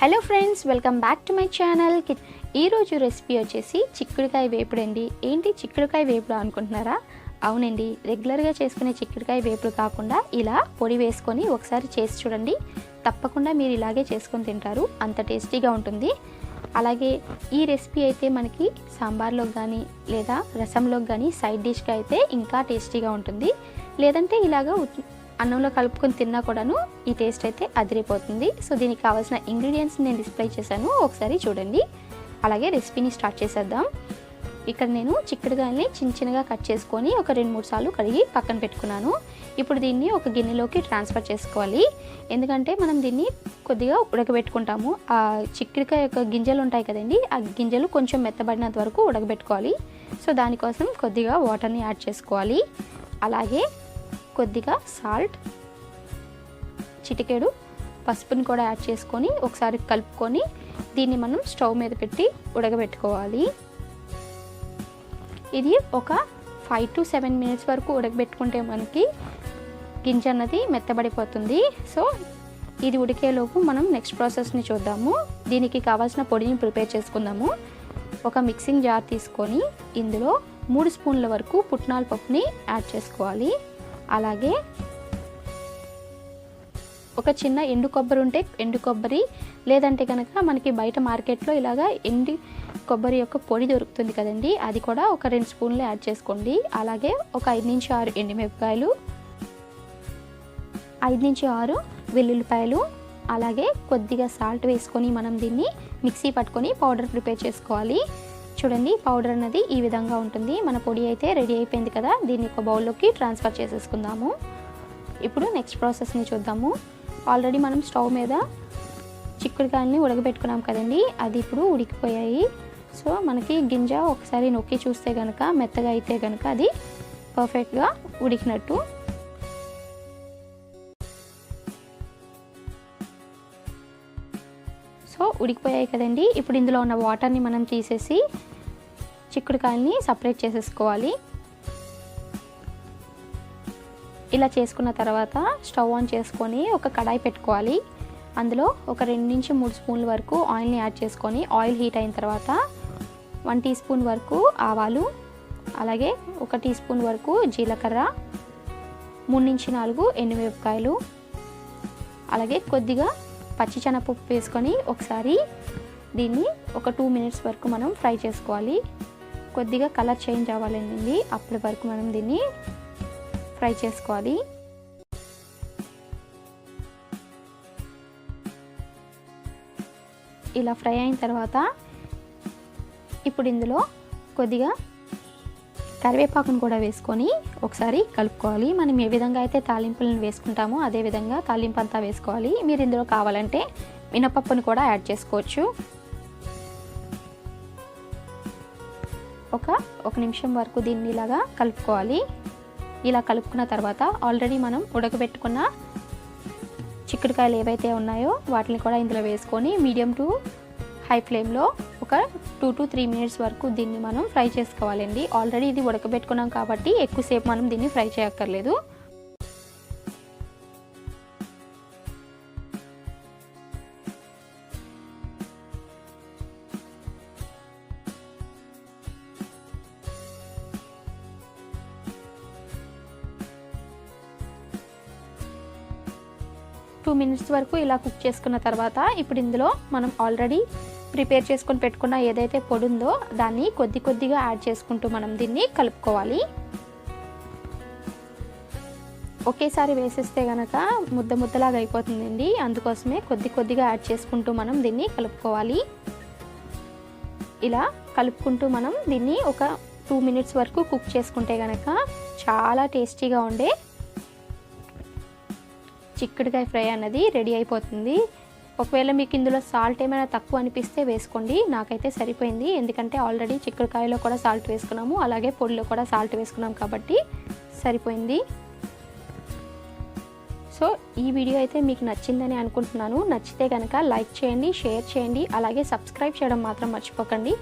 Hello friends welcome back to my channel ఈరోజు recipe వచ్చేసి చిక్కుడుకాయ వేపుడు అండి. ఏంటి చిక్కుడుకాయ వేపుడు అనుకుంటున్నారా? అవునండి రెగ్యులర్గా చేసుకునే చిక్కుడుకాయ వేపుడు కాకుండా ఇలా పొడి వేసుకొని ఒకసారి చేసి చూడండి. తప్పకుండా మీరు ఇలాగే చేసుకొని తింటారు. అంత టేస్టీగా ఉంటుంది. అలాగే ఈ రెసిపీ అయితే మనకి సాంబార్లోకి కానీ లేదా రసంలోకి కానీ సైడ్ డిష్గా అయితే ఇంకా టేస్టీగా ఉంటుంది. లేదంటే ఇలాగా అన్నంలో కలుపుకొని తిన్నా కూడాను ఈ టేస్ట్ అయితే అదిరిపోతుంది. సో దీనికి కావాల్సిన ఇంగ్రీడియంట్స్ నేను డిస్ప్లే చేశాను. ఒకసారి చూడండి. అలాగే రెసిపీని స్టార్ట్ చేసేద్దాం. ఇక్కడ నేను చిక్కుడుగాయల్ని చిన్న చిన్నగా కట్ చేసుకొని ఒక రెండు మూడు సార్లు కడిగి పక్కన పెట్టుకున్నాను. ఇప్పుడు దీన్ని ఒక గిన్నెలోకి ట్రాన్స్ఫర్ చేసుకోవాలి. ఎందుకంటే మనం దీన్ని కొద్దిగా ఉడకబెట్టుకుంటాము. ఆ చిక్కుడుకాయ యొక్క గింజలు ఉంటాయి కదండి ఆ గింజలు కొంచెం మెత్తబడినంత వరకు ఉడకబెట్టుకోవాలి. సో దానికోసం కొద్దిగా వాటర్ని యాడ్ చేసుకోవాలి. అలాగే కొద్దిగా సాల్ట్ చిటికెడు పసుపుని కూడా యాడ్ చేసుకొని ఒకసారి కలుపుకొని దీన్ని మనం స్టవ్ మీద పెట్టి ఉడకబెట్టుకోవాలి. ఇది ఒక ఫైవ్ టు సెవెన్ మినిట్స్ వరకు ఉడకబెట్టుకుంటే మనకి గింజ అన్నది మెత్తబడిపోతుంది. సో ఇది ఉడికేలోపు మనం నెక్స్ట్ ప్రాసెస్ని చూద్దాము. దీనికి కావాల్సిన పొడిని ప్రిపేర్ చేసుకుందాము. ఒక మిక్సింగ్ జార్ తీసుకొని ఇందులో మూడు స్పూన్ల వరకు పుట్నాల పప్పుని యాడ్ చేసుకోవాలి. అలాగే ఒక చిన్న ఎండు కొబ్బరి ఉంటే ఎండు కొబ్బరి లేదంటే కనుక మనకి బయట మార్కెట్లో ఇలాగా ఎండి కొబ్బరి యొక్క పొడి దొరుకుతుంది కదండి అది కూడా ఒక రెండు స్పూన్లు యాడ్ చేసుకోండి. అలాగే ఒక ఐదు నుంచి ఆరు ఎండుమిరపకాయలు ఐదు నుంచి ఆరు వెల్లుల్లిపాయలు అలాగే కొద్దిగా సాల్ట్ వేసుకొని మనం దీన్ని మిక్సీ పట్టుకొని పౌడర్ ప్రిపేర్ చేసుకోవాలి. చూడండి పౌడర్ అన్నది ఈ విధంగా ఉంటుంది. మన పొడి అయితే రెడీ అయిపోయింది కదా దీన్ని ఒక బౌల్లోకి ట్రాన్స్ఫర్ చేసేసుకుందాము. ఇప్పుడు నెక్స్ట్ ప్రాసెస్ని చూద్దాము. ఆల్రెడీ మనం స్టవ్ మీద చిక్కుడుకాయలని ఉడకబెట్టుకున్నాం కదండి అది ఇప్పుడు ఉడికిపోయాయి. సో మనకి గింజ ఒకసారి నొక్కి చూస్తే కనుక మెత్తగా అయితే కనుక అది పర్ఫెక్ట్గా ఉడికినట్టు. సో ఉడికిపోయాయి కదండి. ఇప్పుడు ఇందులో ఉన్న వాటర్ని మనం తీసేసి చిక్కుడుకాయల్ని సపరేట్ చేసేసుకోవాలి. ఇలా చేసుకున్న తర్వాత స్టవ్ ఆన్ చేసుకొని ఒక కడాయి పెట్టుకోవాలి. అందులో ఒక రెండు నుంచి మూడు స్పూన్ల వరకు ఆయిల్ని యాడ్ చేసుకొని ఆయిల్ హీట్ అయిన తర్వాత వన్ టీ స్పూన్ వరకు ఆవాలు అలాగే ఒక టీ స్పూన్ వరకు జీలకర్ర మూడు నుంచి నాలుగు ఎండుమిరపకాయలు అలాగే కొద్దిగా పచ్చిశనగపప్పు వేసుకొని ఒకసారి దీన్ని ఒక టూ మినిట్స్ వరకు మనం ఫ్రై చేసుకోవాలి. కొద్దిగా కలర్ చేంజ్ అవ్వాలండి అప్పటి వరకు మనం దీన్ని ఫ్రై చేసుకోవాలి. ఇలా ఫ్రై అయిన తర్వాత ఇప్పుడు ఇందులో కొద్దిగా కరివేపాకును కూడా వేసుకొని ఒకసారి కలుపుకోవాలి. మనం ఏ విధంగా అయితే తాలింపులను వేసుకుంటామో అదే విధంగా తాలింపు అంతా వేసుకోవాలి. మీరు ఇందులో కావాలంటే మినపప్పును కూడా యాడ్ చేసుకోవచ్చు. ఒక ఒక నిమిషం వరకు దీన్ని ఇలాగా కలుపుకోవాలి. ఇలా కలుపుకున్న తర్వాత ఆల్రెడీ మనం ఉడకబెట్టుకున్న చిక్కుడుకాయలు ఏవైతే ఉన్నాయో వాటిని కూడా ఇందులో వేసుకొని మీడియం టు హై ఫ్లేమ్లో ఒక టూ టు త్రీ మినిట్స్ వరకు దీన్ని మనం ఫ్రై చేసుకోవాలండి. ఆల్రెడీ ఇది ఉడకబెట్టుకున్నాం కాబట్టి ఎక్కువసేపు మనం దీన్ని ఫ్రై చేయక్కర్లేదు. టూ మినిట్స్ వరకు ఇలా కుక్ చేసుకున్న తర్వాత ఇప్పుడు ఇందులో మనం ఆల్రెడీ ప్రిపేర్ చేసుకొని పెట్టుకున్న ఏదైతే పొడి ఉందో దాన్ని కొద్ది కొద్దిగా యాడ్ చేసుకుంటూ మనం దీన్ని కలుపుకోవాలి. ఒకేసారి వేసేస్తే కనుక ముద్ద ముద్దలాగా అయిపోతుందండి. అందుకోసమే కొద్ది కొద్దిగా యాడ్ చేసుకుంటూ మనం దీన్ని కలుపుకోవాలి. ఇలా కలుపుకుంటూ మనం దీన్ని ఒక టూ మినిట్స్ వరకు కుక్ చేసుకుంటే కనుక చాలా టేస్టీగా ఉండే చిక్కుడుకాయ ఫ్రై అన్నది రెడీ అయిపోతుంది. ఒకవేళ మీకు ఇందులో సాల్ట్ ఏమైనా తక్కువ అనిపిస్తే వేసుకోండి. నాకైతే సరిపోయింది. ఎందుకంటే ఆల్రెడీ చిక్కుడుకాయలో కూడా సాల్ట్ వేసుకున్నాము. అలాగే పొడిలో కూడా సాల్ట్ వేసుకున్నాం కాబట్టి సరిపోయింది. సో ఈ వీడియో అయితే మీకు నచ్చిందని అనుకుంటున్నాను. నచ్చితే కనుక లైక్ చేయండి షేర్ చేయండి. అలాగే సబ్స్క్రైబ్ చేయడం మాత్రం మర్చిపోకండి.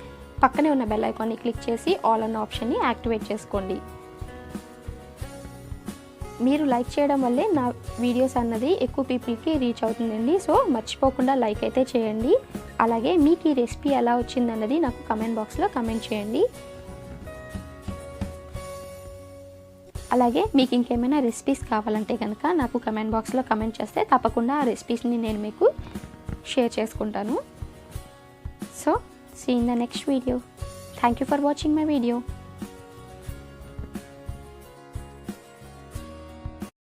పక్కనే ఉన్న బెల్ ఐకాన్ని క్లిక్ చేసి ఆల్ అన్న ఆప్షన్ని యాక్టివేట్ చేసుకోండి. మీరు లైక్ చేయడం వల్లే నా వీడియోస్ అన్నది ఎక్కువ పీపుల్కి రీచ్ అవుతుందండి. సో మర్చిపోకుండా లైక్ అయితే చేయండి. అలాగే మీకు ఈ రెసిపీ ఎలా వచ్చిందన్నది నాకు కమెంట్ బాక్స్లో కమెంట్ చేయండి. అలాగే మీకు ఇంకేమైనా రెసిపీస్ కావాలంటే కనుక నాకు కమెంట్ బాక్స్లో కమెంట్ చేస్తే తప్పకుండా ఆ రెసిపీస్ని నేను మీకు షేర్ చేసుకుంటాను. So see in the next video thank you for watching my video